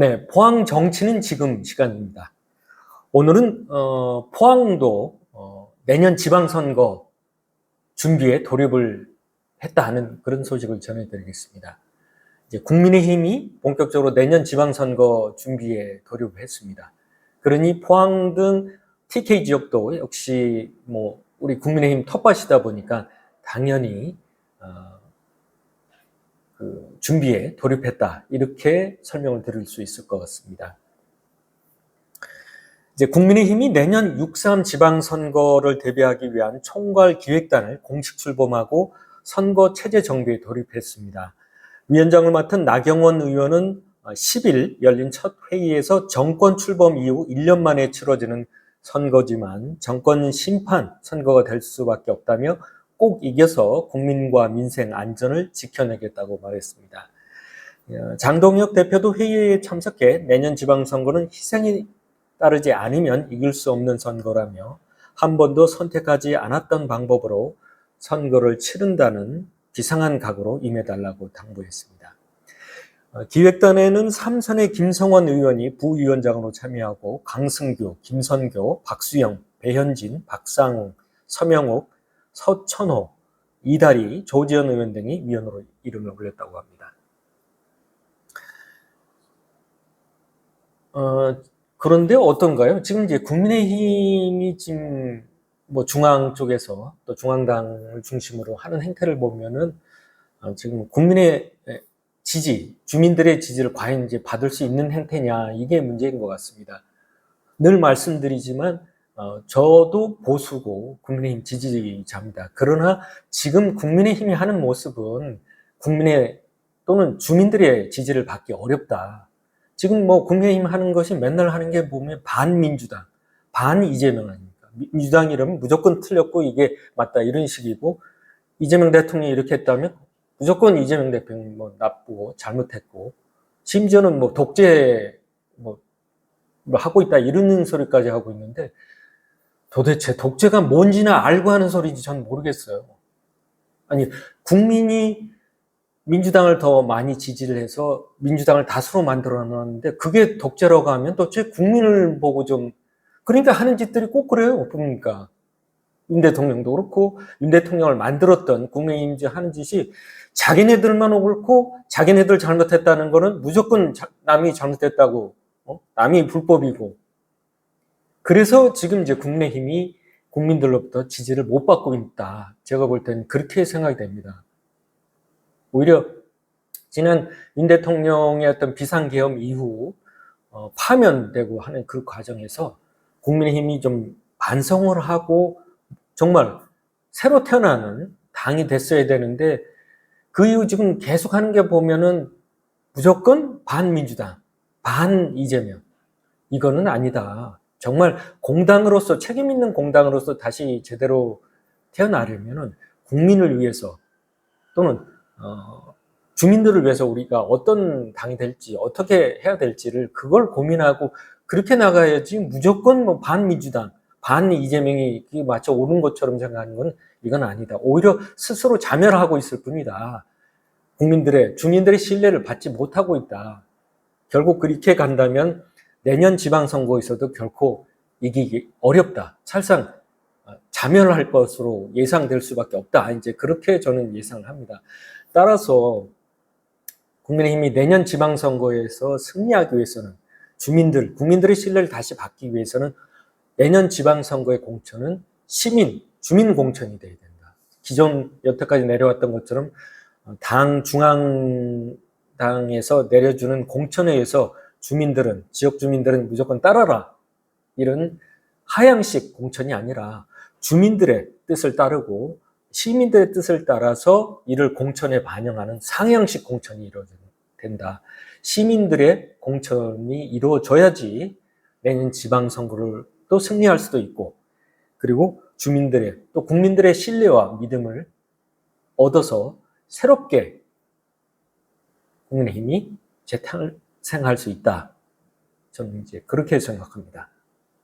네, 포항 정치는 지금 시간입니다. 오늘은 어, 포항도 어, 내년 지방선거 준비에 돌입을 했다 하는 그런 소식을 전해드리겠습니다. 이제 국민의힘이 본격적으로 내년 지방선거 준비에 돌입을 했습니다. 그러니 포항 등 TK 지역도 역시 뭐 우리 국민의힘 텃밭이다 보니까 당연히 어, 그 준비에 돌입했다 이렇게 설명을 드릴 수 있을 것 같습니다. 이제 국민의힘이 내년 6.3 지방선거를 대비하기 위한 총괄 기획단을 공식 출범하고 선거 체제 정비에 돌입했습니다. 위원장을 맡은 나경원 의원은 10일 열린 첫 회의에서 정권 출범 이후 1년 만에 치러지는 선거지만 정권 심판 선거가 될 수밖에 없다며 꼭 이겨서 국민과 민생 안전을 지켜내겠다고 말했습니다. 어, 장동혁 대표도 회의에 참석해 내년 지방선거는 희생이 따르지 않으면 이길 수 없는 선거라며 한 번도 선택하지 않았던 방법으로 선거를 치른다는 비상한 각오로 임해달라고 당부했습니다. 어, 기획단에는 삼선의 김성원 의원이 부위원장으로 참여하고 강승규, 김선교, 박수영, 배현진, 박상웅, 서명욱, 서천호, 이다리, 조지현 의원 등이 위원으로 이름을 올렸다고 합니다. 어, 그런데 어떤가요? 지금 이제 국민의힘이 지금 뭐 중앙 쪽에서 또 중앙당을 중심으로 하는 행태를 보면은 어, 지금 국민의 지지, 주민들의 지지를 과연 이제 받을 수 있는 행태냐 이게 문제인 것 같습니다. 늘 말씀드리지만 어, 저도 보수고 국민의힘 지지자입니다. 그러나 지금 국민의힘이 하는 모습은 국민의 또는 주민들의 지지를 받기 어렵다. 지금 뭐 국민의힘 하는 것이 맨날 하는 게 보면 반민주당, 반 이재명 아닙니까? 민주당 이러면 무조건 틀렸고 이게 맞다 이런 식이고 이재명 대통령이 이렇게 했다면 무조건 이재명 대통령이 뭐 나쁘고 잘못했고 심지어는 뭐 독재 뭐 하고 있다 이런 소리까지 하고 있는데 도대체 독재가 뭔지나 알고 하는 소리인지 전 모르겠어요. 아니, 국민이 민주당을 더 많이 지지를 해서 민주당을 다수로 만들어 놨는데 그게 독재라고 하면 도대체 국민을 보고 좀 그러니까 하는 짓들이 꼭 그래요. 보니까 윤 대통령도 그렇고 윤 대통령을 만들었던 국민의힘이 하는 짓이 자기네들만 옳고 자기네들 잘못했다는 거는 무조건 남이 잘못했다고 어? 남이 불법이고 그래서 지금 이제 국민의힘이 국민들로부터 지지를 못 받고 있다. 제가 볼 때는 그렇게 생각이 됩니다. 오히려 지난 윤 대통령의 어떤 비상계엄 이후 어, 파면되고 하는 그 과정에서 국민의힘이 좀 반성을 하고 정말 새로 태어나는 당이 됐어야 되는데 그 이후 지금 계속 하는 게 보면은 무조건 반민주당, 반 이재명. 이거는 아니다. 정말 공당으로서 책임 있는 공당으로서 다시 제대로 태어나려면은 국민을 위해서 또는 어, 주민들을 위해서 우리가 어떤 당이 될지 어떻게 해야 될지를 그걸 고민하고 그렇게 나가야지 무조건 뭐 반민주당 반 이재명이 마치 옳은 것처럼 생각하는 건 이건 아니다. 오히려 스스로 자멸하고 있을 뿐이다. 국민들의 주민들의 신뢰를 받지 못하고 있다. 결국 그렇게 간다면 내년 지방선거에서도 결코 이기기 어렵다. 살상 어, 자멸할 것으로 예상될 수밖에 없다. 이제 그렇게 저는 예상을 합니다. 따라서 국민의힘이 내년 지방선거에서 승리하기 위해서는 주민들, 국민들의 신뢰를 다시 받기 위해서는 내년 지방선거의 공천은 시민, 주민 공천이 돼야 된다. 기존 여태까지 내려왔던 것처럼 당 중앙당에서 내려주는 공천에 의해서 주민들은 지역 주민들은 무조건 따라라 이런 하향식 공천이 아니라 주민들의 뜻을 따르고 시민들의 뜻을 따라서 이를 공천에 반영하는 상향식 공천이 이루어진다. 시민들의 공천이 이루어져야지 내년 지방선거를 또 승리할 수도 있고 그리고 주민들의 또 국민들의 신뢰와 믿음을 얻어서 새롭게 국민의힘이 재탄 생할 수 있다. 저는 이제 그렇게 생각합니다.